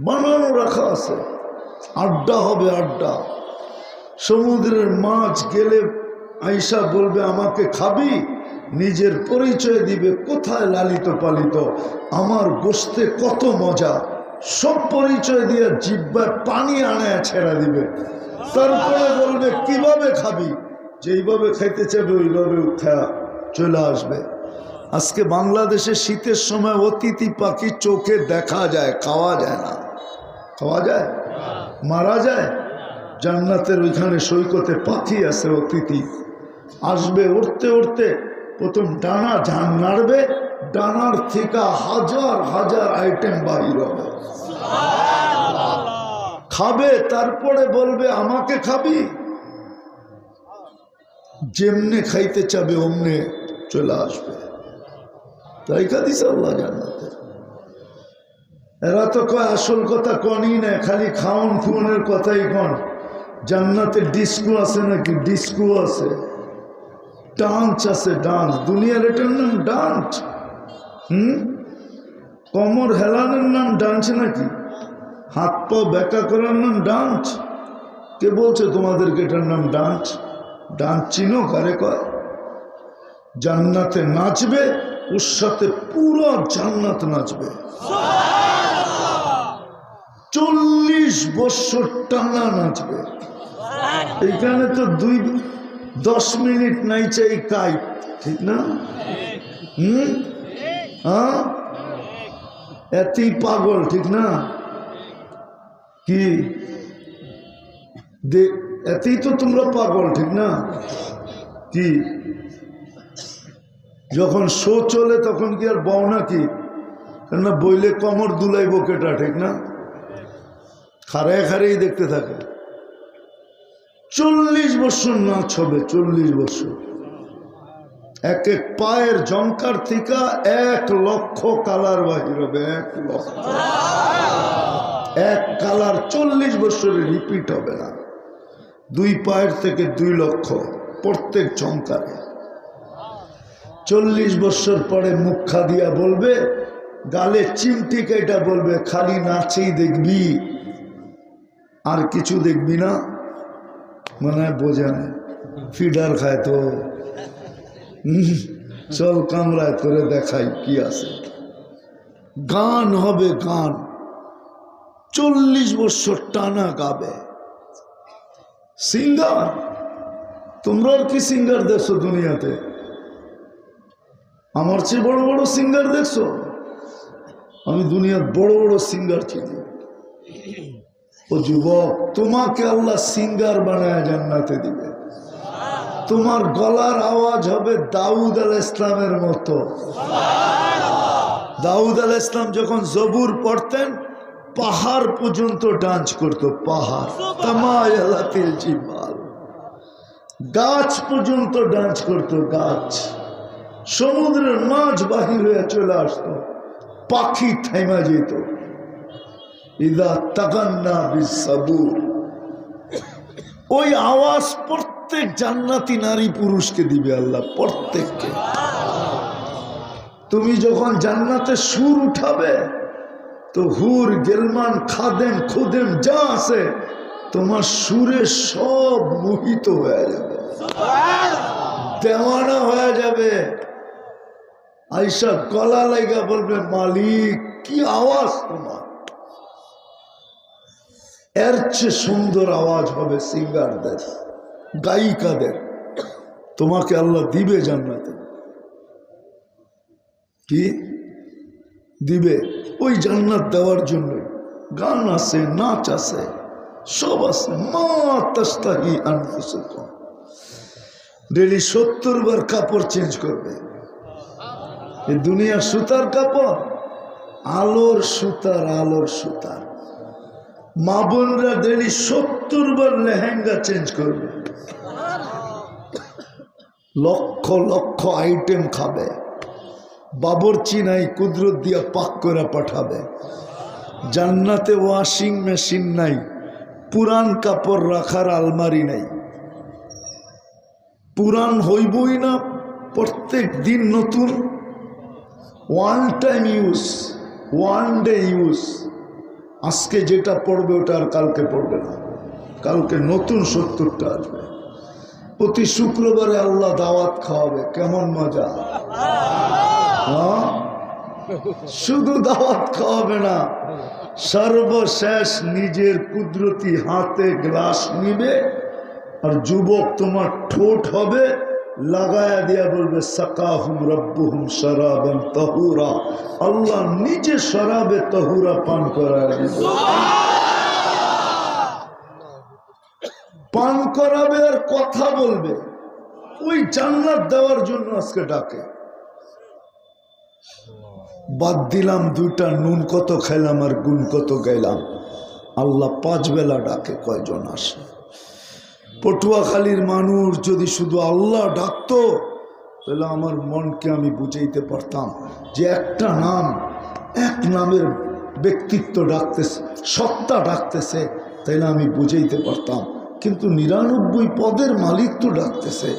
বানানো রাখা আছে। আড্ডা হবে আড্ডা। সমুদ্রের মাছ গেলে আইসা বলবে, আমাকে খাবি? নিজের পরিচয় দিবে, কোথায় লালিত পালিত? আমার গোস্তে কত মজা। সব পরিচয় দিয়ে জিব্বায় পানি আনে, ছেড়া দিবে। তারপরে বলবে, কীভাবে খাবি? যেইভাবে খাইতে চাবে ওইভাবে উঠা চলে আসবে। আজকে বাংলাদেশে শীতের সময় অতিথি পাখি চোখে দেখা যায়, খাওয়া যায় না। খাওয়া যায়? মারা যায়? জান্নাতের ওইখানে সৈকতে পাখি আছে, অতিথি। আসবে উঠতে উঠতে প্রথম ডানা ঝান নাড়বে, ডানার থেকে হাজার হাজার আইটেম বাহির হবে খাবে, তারপরে বলবে, আমাকে খাবি? যেমনে খাইতে চাবে, অমনে চলে আসবে। তাই খাদিস আল্লাহ জান্নাতে এরা তো কয়, আসল কথা কনই না খালি খাওন খুনের কথাই কন। জান্নাতে ডিস্কো আছে নাকি? ডিস্কো আছে। ডান্স আছে ডান্স দুনিয়ার এটার নাম ডান্স হুম? কমর হেলানের নাম ডান্স নাকি? হাত পা ব্যাকা করার নাম ডান্স কে বলছে তোমাদেরকে এটার নাম ডান্স ডান্স চিনো কারে কয়? জান্নাতে নাচবে ওর সাথে পুরো জান্নাত নাচবে চল্লিশ বছর টানা নাচবে এইখানে তো দুই দশ মিনিট নাই চাই কাই ঠিক না হুম হ্যাঁ এতই পাগল ঠিক না কি এতেই তো তোমরা পাগল ঠিক না কি যখন শো চলে তখন কি আর বও নাকি? কেননা বইলে কমর দুলাই কেটা, ঠিক না? খারায় খারেই দেখতে থাকে। চল্লিশ বছর নাচ হবে চল্লিশ বছর। এক এক পায়ের জঙ্কার থিকা এক লক্ষ কালার বাহির হবে, এক লক্ষ। এক কালার চল্লিশ বছরে রিপিট হবে না। দুই পায়ের থেকে দুই লক্ষ প্রত্যেক জঙ্কারে চল্লিশ বছর পরে মুখা দিয়া বলবে, গালে চিমটি কেটা বলবে, খালি নাচেই দেখবি, আর কিছু দেখবি না। মনে হয় বোঝে না, ফিডার খায় তো। চল কামরায় করে দেখাই কি আছে। গান হবে গান, চল্লিশ বছর টানা গাবে। সিঙ্গার, তোমরা আর কি সিঙ্গার দেখছ দুনিয়াতে? আমার চেয়ে বড় বড় সিঙ্গার দেখছ? আমি দুনিয়ার বড় বড় সিঙ্গার চিনি। ও যুবক, তোমাকে আল্লাহ সিঙ্গার বানায় জান্নাতে দিবে। তোমার গলার আওয়াজ হবে দাউদ আল ইসলামের মতো। দাউদ আল ইসলাম যখন জবুর পড়তেন, পাহাড় পর্যন্ত ডান্স করতো, পাহাড়। গাছ পর্যন্ত ডান্স করতো, গাছ। সমুদ্রের মাছ বাহির হয়ে চলে আসতো। পাখি থেমা যেত। ইদা তাকান্না বিসাবুর ওই আওয়াজ প্রত্যেক জান্নাতি নারী পুরুষকে দিবে আল্লাহ, প্রত্যেককে। তুমি যখন জান্নাতে সুর উঠাবে, তো হুর, গেলমান, খাদেম, খুদেম যা আছে, তোমার সুরে সব মোহিত হয়ে যাবে। দেওয়ানা হয়ে যাবে। আইসা গলা লাগা বলবে, মালিক, কি আওয়াজ তোমার? এর চেয়ে সুন্দর আওয়াজ হবে সিঙ্গারদের, গায়িকাদের। তোমাকে আল্লাহ দিবে জান্নাতে। কি? দিবে। ওই জান্নাত দেওয়ার জন্য গান আছে, নাচ আছে, সব আছে। মা তাস্তাহি ডেলি সত্তর বার কাপড় চেঞ্জ করবে। দুনিয়া সুতার কাপড়, আলোর সুতার আলোর সুতার। মা বোনরা ডেলি সত্তর বার লেহেঙ্গা চেঞ্জ করবে। লক্ষ লক্ষ আইটেম খাবে। বাবরচি নাই কুদরত দিয়া পাক করে পাঠাবে। জান্নাতে ওয়াশিং মেশিন নাই, পুরান কাপড় রাখার আলমারি নাই। পুরান হইবই না প্রত্যেক দিন নতুন one time use one day use আজকে যেটা পড়বে ওটা আর কালকে পড়বে না। কালকে নতুন সত্তরটা আসবে। প্রতি শুক্রবারে আল্লাহ দাওয়াত খাওয়াবে, কেমন মজা। হ্যাঁ? শুধু দাওয়াত খাওয়াবে না, সর্বশেষ নিজের কুদরতি হাতে গ্লাস নিবে আর যুবক তোমার ঠোঁট হবে। লাগায়া দিয়া বলবে, সাকাহুম রব্বুহুম শরাবান তাহুরা। আল্লাহ নিজে শরাবে তাহুরা পান করায় পান করাবে আর কথা বলবে। ওই জান্নাত দেওয়ার জন্য আজকে ডাকে। বাদ দিলাম দুইটা, নুন কত খাইলাম আর গুণ কত গাইলাম। আল্লাহ পাঁচ বেলা ডাকে কয়জন আসে। পটুয়াখালীর মানুষ যদি শুধু আল্লাহ ডাকতো, তাহলে আমার মনকে আমি বুঝাইতে পারতাম যে একটা নাম, এক নামের ব্যক্তিত্ব ডাকতেছে, সত্তা ডাকতেছে, তাইলে আমি বুঝাইতে পারতাম। কিন্তু নিরানব্বই পদের মালিক তো ডাকতেছে,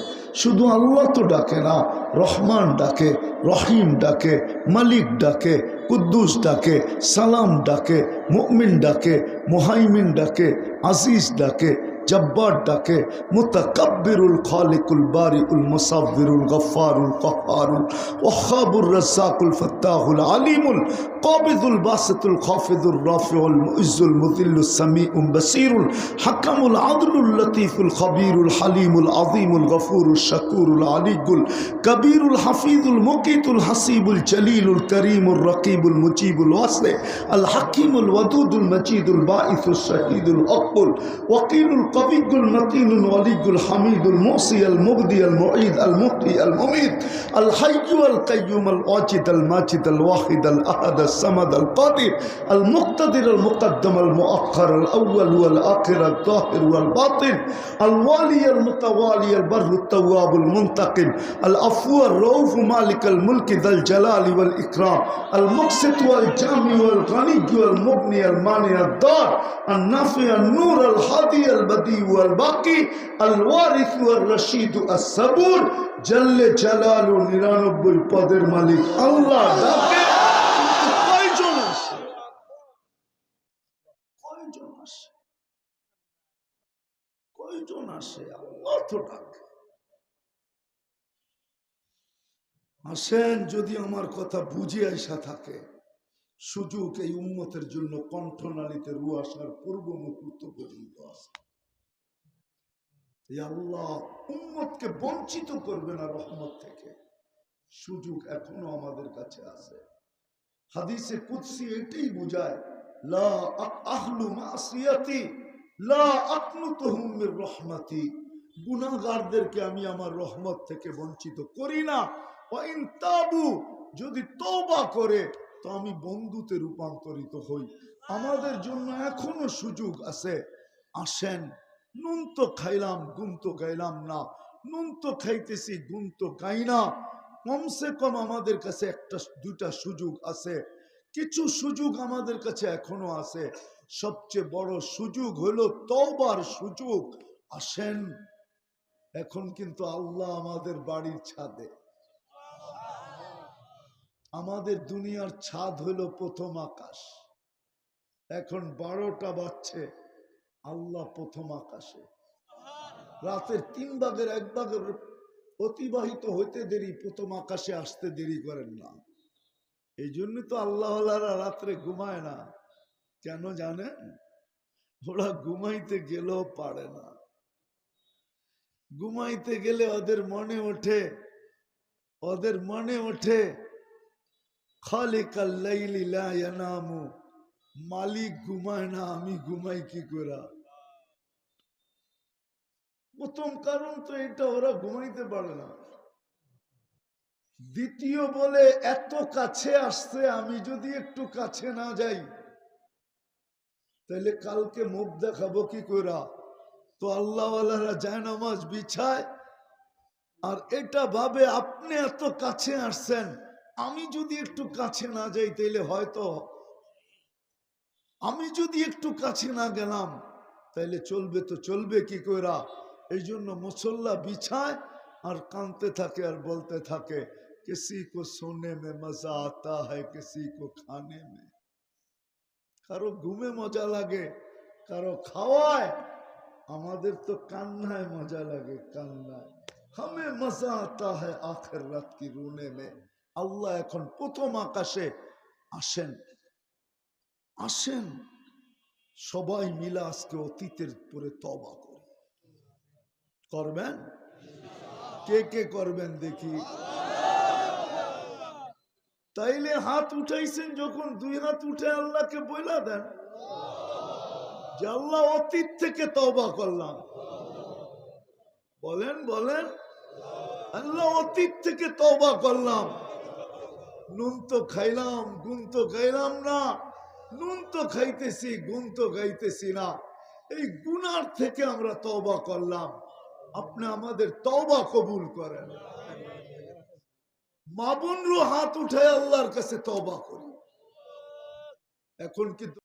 শুধু আল্লাহ তো ডাকে না, রহমান ডাকে, রহিম ডাকে, মালিক ডাকে, কুদ্দুস ডাকে, সালাম ডাকে, মুমিন ডাকে, মোহাইমিন ডাকে, আজিজ ডাকে জব্বার ডাকে মুতাকাব্বিরুল খালিকুল বারিউল মুসাব্বিরুল গফফারুল কহ্হারুল ওয়াহাবুর রাজ্জাকুল ফাত্তাহুল আলিমুল কাবিদুল বাসিতুল খাফিদুর রাফিউল মুইজ্জুল মুযিল্লুস সামিউম বাসীরুল হাকামুল আদলুল লতীফুল খবীরুল হালিমুল আযীমুল গফুরুল শাকুরুল আলিকুল কবীরুল হাফিজুল মুকিতুল হাসিবুল জলিলুল করিমুল রকিবুল মুজিবুল ওয়াসি আল হাকিমুল ওয়াদুদুল মজিদুল বাঈসুল শহীদুল আকবুল ওয়াকিলুল الطبيب المتين الولي الحميد الموصي المبدي المعيد المحيي المميت الحي القيوم الواجد الماجد الواحد الأحد الصمد القادر المقتدر المقدم المؤخر الأول والآخر الظاهر والباطن الوالي المتوالي البر التواب المنتقم العفو الرؤوف مالك الملك ذا الجلال والإكرام المقسط والجامع والغني والمبني المانع الدار النافع النور الهادي البديع والباقي الوارث والرشيد الصبور جل جلاله নিরানব্বই পদের মালিক আল্লাহ ডাকে কিন্তু কয়জন আসে কয়জন আসে কয়জন আসে আল্লাহ তো ডাকে আসেন যদি আমার কথা বুঝে আইসা থাকে সুযোগ এই উন্মতের জন্য কণ্ঠনালীতে রু আসার পূর্ব মুহূর্ত পর্যন্ত আছে এই আল্লাহ বঞ্চিত করবে না রহমত থেকে। সুযোগ এখনও আমাদের কাছে আছে। হাদিসে কুৎসি এটাই বোঝায়, লা লা রহমাতি। গুনাহগারদেরকে আমি আমার রহমত থেকে বঞ্চিত করি না। তাবু, যদি করে, তো আমি বন্ধুতে রূপান্তরিত হই। আমাদের জন্য এখনও সুযোগ আছে। আসেন নুন তো খাইলাম গুণ তো গাইলাম না। নুন তো খাইতেছি গুণ তো গাই না। কমসে কম আমাদের কাছে একটা, দুইটা সুযোগ আছে। কিছু সুযোগ আমাদের কাছে এখনও আছে। সবচেয়ে বড় সুযোগ হলো তবার সুযোগ। আসেন, এখন কিন্তু আল্লাহ আমাদের বাড়ির ছাদে। আমাদের দুনিয়ার ছাদ হলো প্রথম আকাশ। এখন বারোটা বাজছে। আল্লাহ প্রথম আকাশে। রাতের তিন ভাগের এক ভাগের অতিবাহিত হইতে দেরি, প্রথম আকাশে আসতে দেরি করেন না। এই জন্য তো আল্লাহ রাত্রে ঘুমায় না। কেন জানেন? ওরা ঘুমাইতে গেলেও পারে না। ঘুমাইতে গেলে ওদের মনে ওঠে, ওদের মনে ওঠে খালিকাল্লাইলি লা ইয়ানামু মালিক ঘুমায় না, আমি ঘুমাই কি করে? প্রথম কারণ তো এটা, ওরা ঘুমাইতে পারে না। দ্বিতীয় বলে, এত কাছে আসছে আমি যদি একটু কাছে না যাই, তাহলে কালকে মুখ দেখাবো কি করা? তো আল্লাহওয়ালারা যায় নামাজ বিছায়, আর এটা ভাবে আপনি এত কাছে আসছেন, আমি যদি একটু কাছে না যাই তাইলে হয়তো আমি যদি একটু কাছে না গেলাম, তাইলে চলবে তো চলবে কি কইরা? এই জন্য মুসল্লা বিছায় আর কাঁদতে থাকে আর বলতে থাকে, কিসি কো সোনে মে মজা আতা হয় কিসি কো খানে মে। কারও ঘুমে মজা লাগে, কারও খাওয়ায়, আমাদের তো কান্নায় মজা লাগে, কান্নায়। হামে মজা আতা হয় আখের রাত কি রুনে মে? আল্লাহ এখন প্রথম আকাশে আসেন। আসেন, সবাই মিলে আজকে অতীতের পরে তবা করি। করবেন? কে কে করবেন দেখি। তাইলে হাত উঠাইছেন যখন দুই হাত উঠে আল্লাহকে বইলা দেন যে আল্লাহ অতীত থেকে তবা করলাম। বলেন বলেন। আল্লাহ অতীত থেকে তবা করলাম। নুন তো খাইলাম, গুণ তো খাইলাম না। নুন তো খাইতেছি, গুণ তো গাইতেছি না। এই গুনার থেকে আমরা তবা করলাম। আপনি আমাদের তবা কবুল করেন। মাবুন রু হাত উঠায় আল্লাহর কাছে তবা করি। এখন কিন্তু